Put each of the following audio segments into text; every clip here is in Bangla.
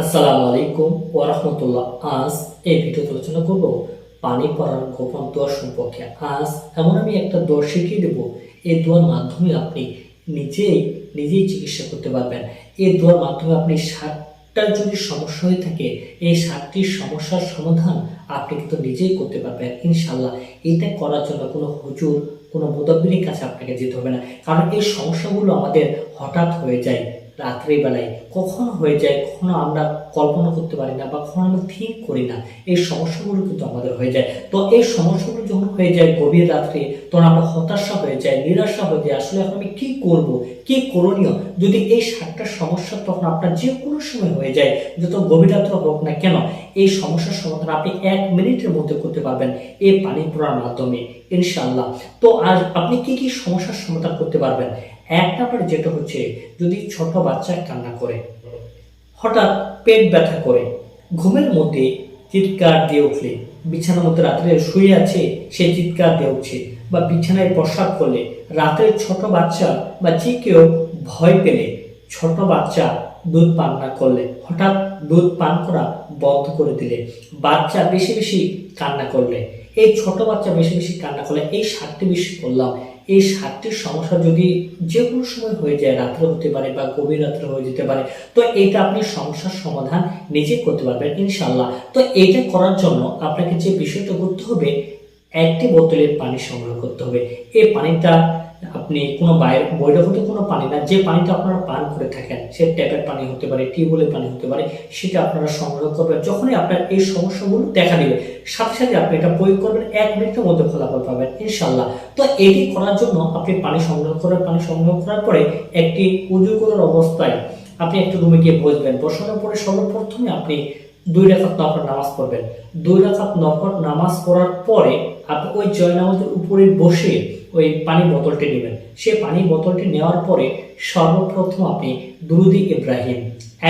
আসসালামু আলাইকুম ওয়া রাহমাতুল্লাহ। আজ এই ভিডিওতে আলোচনা করব পানি পড়ার গোপন দোয়া সম্পর্কে। আজ এমন আমি একটা দোয়া শিখিয়ে দেব। এই দোয়ার মাধ্যমে আপনি নিজেই নিজেই চিকিৎসা করতে পারবেন। এই দোয়ার মাধ্যমে আপনি ষাটটা যদি সমস্যা হয়ে থাকে, এই ষাটটি সমস্যার সমাধান আপনি কিন্তু নিজেই করতে পারবেন ইনশাল্লাহ এটা করার জন্য কোনো হুজুর, কোনো মুদাব্বিরের কাছে আপনাকে যেতে হবে না। কারণ এই সমস্যাগুলো আমাদের হঠাৎ হয়ে যায়। রাত্রিবেলায় কখন হয়ে যায়, কখনো আমরা কল্পনা করতে পারি না বা কখনো আমরা ঠিক করি না। এই সমস্যাগুলো কিন্তু আমাদের হয়ে যায়। তো এই সমস্যাগুলো যখন হয়ে যায় গভীর রাত্রে, তখন আমরা হতাশা হয়ে যায় নিরাশা হয়ে যায় আসলে এখন আমি কি করব? কি করণীয়? যদি এই সাতটা সমস্যা তখন আপনার যে কোনো সময় হয়ে যায়, যত গভীর রাত্রে হোক না কেন, এই সমস্যার সমাধান আপনি এক মিনিটের মধ্যে করতে পারবেন এই পানি পড়ার মাধ্যমে ইনশাল্লাহ তো আর আপনি কি কি সমস্যার সমাধান করতে পারবেন? এক নাম্বার যেটা হচ্ছে, যদি ছোট বাচ্চা কান্না করে, হঠাৎ পেট ব্যথা করে, ঘুমের মধ্যে চিৎকার দিয়ে উঠলে, বিছানার মধ্যে রাত্রে শুয়ে আছে, সে চিৎকার দিয়ে উঠছে বা বিছানায় প্রসাব করলে রাতের ছোট বাচ্চা বা যে কেউ ভয় পেলে, ছোট বাচ্চা দুধ পান না করলে, হঠাৎ দুধ পান করা বন্ধ করে দিলে, বাচ্চা বেশি বেশি কান্না করলে এই ছোট বাচ্চা বেশি বেশি কান্না করলে এই সাতটি বেশি করলাম এই সাতটি সমস্যা যদি যে কোনো সময় হয়ে যায়, রাত্রে হতে পারে বা গভীর রাত্রে হয়ে যেতে পারে, তো এটা আপনি সমস্যার সমাধান নিজে করতে পারবেন ইনশাল্লাহ তো এইটা করার জন্য আপনাকে যে বিষয়টা করতে হবে, একটি বোতলের পানি সংগ্রহ করতে হবে। এই পানিটা আপনি কোনো বাইরে বৈরগত কোনো পানি না, যে পানিটা আপনারা পান করে থাকেন, সে ট্যাপের পানি হতে পারে, টিউবওয়েলের পানি হতে পারে, সেটা আপনারা সংগ্রহ করবেন, যখনই আপনার এই সমস্যাগুলো দেখা দিবে। সাথে সাথে আপনি এটা প্রয়োগ করবেন, এক মিনিটের মধ্যে ফলাফল পাবেন ইনশাল্লাহ তো এটি করার জন্য আপনি পানি সংগ্রহ করার, পানি সংগ্রহ করার পরে একটি উজু করার অবস্থায় আপনি একটু রুমে গিয়ে বসবেন। বসানোর পরে সর্বপ্রথমে আপনি দুই রাকাত নফর নামাজ পড়বেন। দুই রাকাত নফর নামাজ পড়ার পরে আপনি ওই জয়নামাজের উপরে বসে ওই পানি বোতলটি নেবেন। সে পানি বোতলটি নেওয়ার পরে সর্বপ্রথম আপনি দুরুদি ইব্রাহিম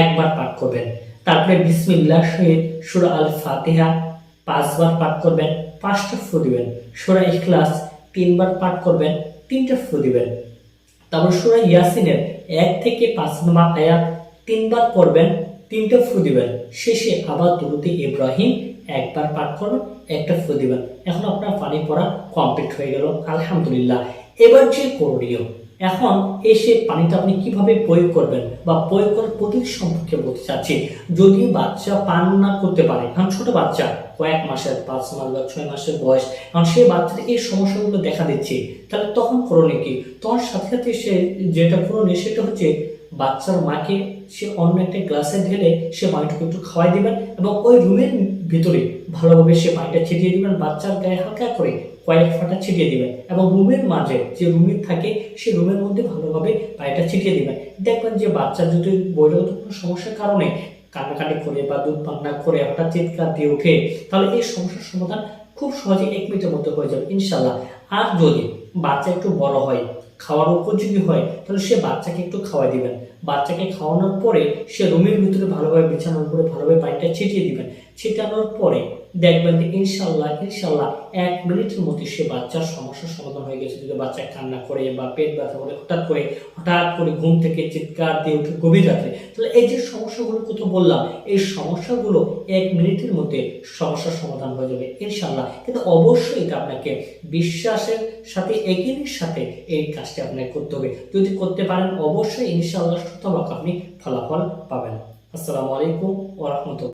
একবার পাঠ করবেন। তারপরে বিসমিল্লাহ সহিত সুরা আল ফাতিহা পাঁচবার পাঠ করবেন, পাঁচটা ফু দিবেন। সুরা ইখলাস তিনবার পাঠ করবেন, তিনটা ফু দিবেন। তারপর সুরা ইয়াসিনের এক থেকে পাঁচ নম্বর আয়াত তিনবার পড়বেন, তিনটা ফু দিবেন। শেষে আবার দুরুদি ইব্রাহিম একবার পাঠ করবেন একটা ফু দিবেন এখন আপনার পানি পড়া কমপ্লিট হয়ে গেল। আলহামদুলিল্লাহ। এবার যে করণীয়, এখন এসে পানিটা আপনি কীভাবে প্রয়োগ করবেন বা প্রয়োগ করার পদ্ধতি সম্পর্কে বলতে চাচ্ছি। যদি বাচ্চা পান না করতে পারে, কারণ ছোট বাচ্চা, কয়েক মাসের, পাঁচ মাস বা ছয় মাসের বয়স, কারণ সেই বাচ্চাদের এই সমস্যাগুলো দেখা দিচ্ছে, তাহলে তখন করণীয় কি? তখন সাথে সাথে সে যেটা করণীয় সেটা হচ্ছে বাচ্চার মাকে সে অন্য একটা গ্লাসে ঢেলে সে পানিটুকু একটু খাওয়াই দিবেন এবং ওই রুমের ভিতরে ভালোভাবে সে পানিটা ছিটিয়ে দিবেন, বাচ্চার গায়ে হালকা করে কয়েক ফাটা ছিটিয়ে দিবেন এবং রুমের মাঝে যে রুমের থাকে সে রুমের মধ্যে ভালোভাবে পানিটা ছিটিয়ে দিবেন। দেখবেন যে বাচ্চা যদি বৈরগত কোনো সমস্যার কারণে কান্নাকাটি করে বা দুধ পান্না করে হঠাৎ চিৎকার দিয়ে ওঠে, তাহলে এই সমস্যার সমাধান খুব সহজে এক মিনিটের মধ্যে হয়ে যাবে ইনশাল্লাহ আর যদি বাচ্চা একটু বড় হয়, খাওয়ার উপযোগী হয়, তাহলে সে বাচ্চাকে একটু খাওয়াই দিবেন। বাচ্চাকে খাওয়ানোর পরে সে রুমের ভিতরে ভালোভাবে বিছানোর উপরে ভালোভাবে পানিটা ছিটিয়ে দিবেন। ছিটানোর পরে দেখবেন যে ইনশাল্লাহ ইনশাল্লাহ এক মিনিটের মধ্যে সে বাচ্চার সমস্যার সমাধান হয়ে গেছে। যদি বাচ্চা কান্না করে বা পেট ব্যথা করে, হঠাৎ করে হঠাৎ করে ঘুম থেকে চিৎকার দিয়ে উঠে গভীর রাত্রে, তাহলে এই যে সমস্যাগুলো কথা বললাম, এই সমস্যাগুলো এক মিনিটের মধ্যে সমস্যার সমাধান হয়ে যাবে ইনশাল্লাহ। কিন্তু অবশ্যই এটা আপনাকে বিশ্বাসের সাথে এগিয়ে সাথে এই কাজটি আপনাকে করতে হবে। যদি করতে পারেন, অবশ্যই ইনশাল্লাহ শতভাগ আপনি ফলাফল পাবেন। আসসালামু আলাইকুম ওয়া রাহমাতুল্লাহ।